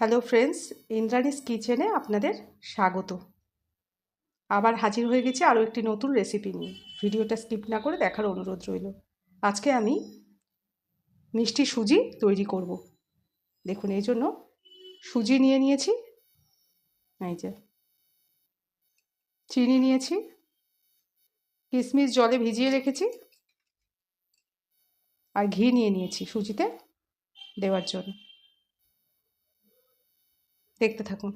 Hello friends Indrani's কিচেনে আপনাদের স্বাগত। আবার হাজির হয়ে গেছি আরও একটি নতুন রেসিপি নিয়ে। ভিডিওটা স্কিপ না করে দেখার অনুরোধ রইল। আজকে আমি মিষ্টি সুজি তৈরি করব। দেখুন, এই জন্য সুজি নিয়ে নিয়েছি। এই যে চিনি নিয়েছি। কিশমিশ জলে ভিজিয়ে রেখেছি। আর ঘি নিয়ে নিয়েছি সুজিতে দেওয়ার জন্য। দেখতে থাকুন।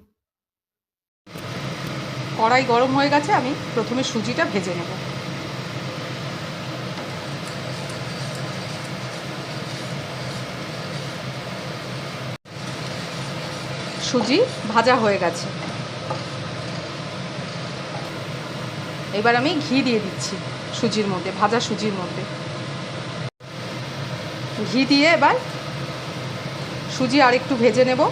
কড়াই গরম হয়ে গেছে, আমি প্রথমে সুজিটা ভেজে নেব। সুজি ভাজা হয়ে গেছে। এবার আমি ঘি দিয়ে দিচ্ছি সুজির মধ্যে, ভাজা সুজির মধ্যে। ঘি দিয়ে এবার সুজি আরেকটু ভেজে নেব।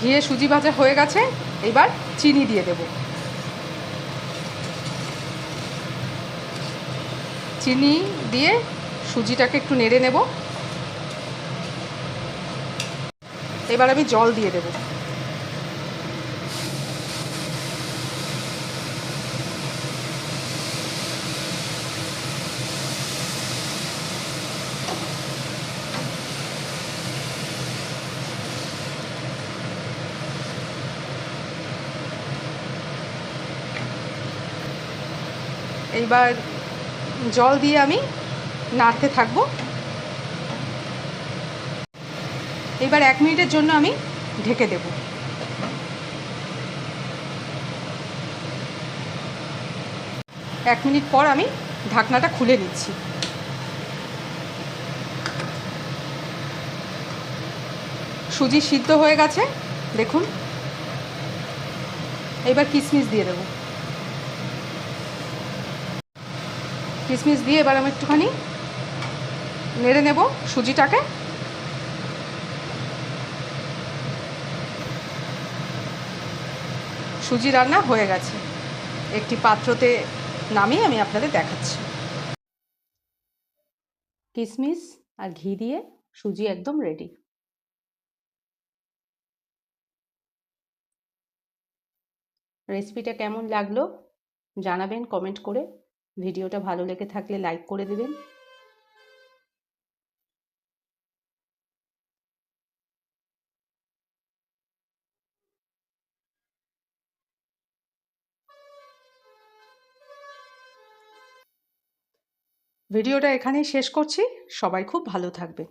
ঘিয়ে সুজি ভাজা হয়ে গেছে, এবার চিনি দিয়ে দেব। চিনি দিয়ে সুজিটাকে একটু নেড়ে নেব। এবার আমি জল দিয়ে দেব। এইবার জল দিয়ে আমি নাড়তে থাকব। এবার এক মিনিটের জন্য আমি ঢেকে দেব। এক মিনিট পর আমি ঢাকনাটা খুলে নিচ্ছি। সুজি সিদ্ধ হয়ে গেছে, দেখুন। এবার কিশমিশ দিয়ে দেবো। কিশমিশ দিয়ে এবার আমি একটুখানি নেড়ে নেব সুজিটাকে। সুজি রান্না হয়ে গেছে। একটি পাত্রতে নামিয়ে আমি আপনাদের দেখাচ্ছি। কিশমিশ আর ঘি দিয়ে সুজি একদম রেডি রেসিপিটা কেমন লাগল জানাবেন কমেন্ট করে। ভিডিওটা ভালো লেগে থাকলে লাইক করে দেবেন। ভিডিওটা এখানেই শেষ করছি। সবাই খুব ভালো থাকবে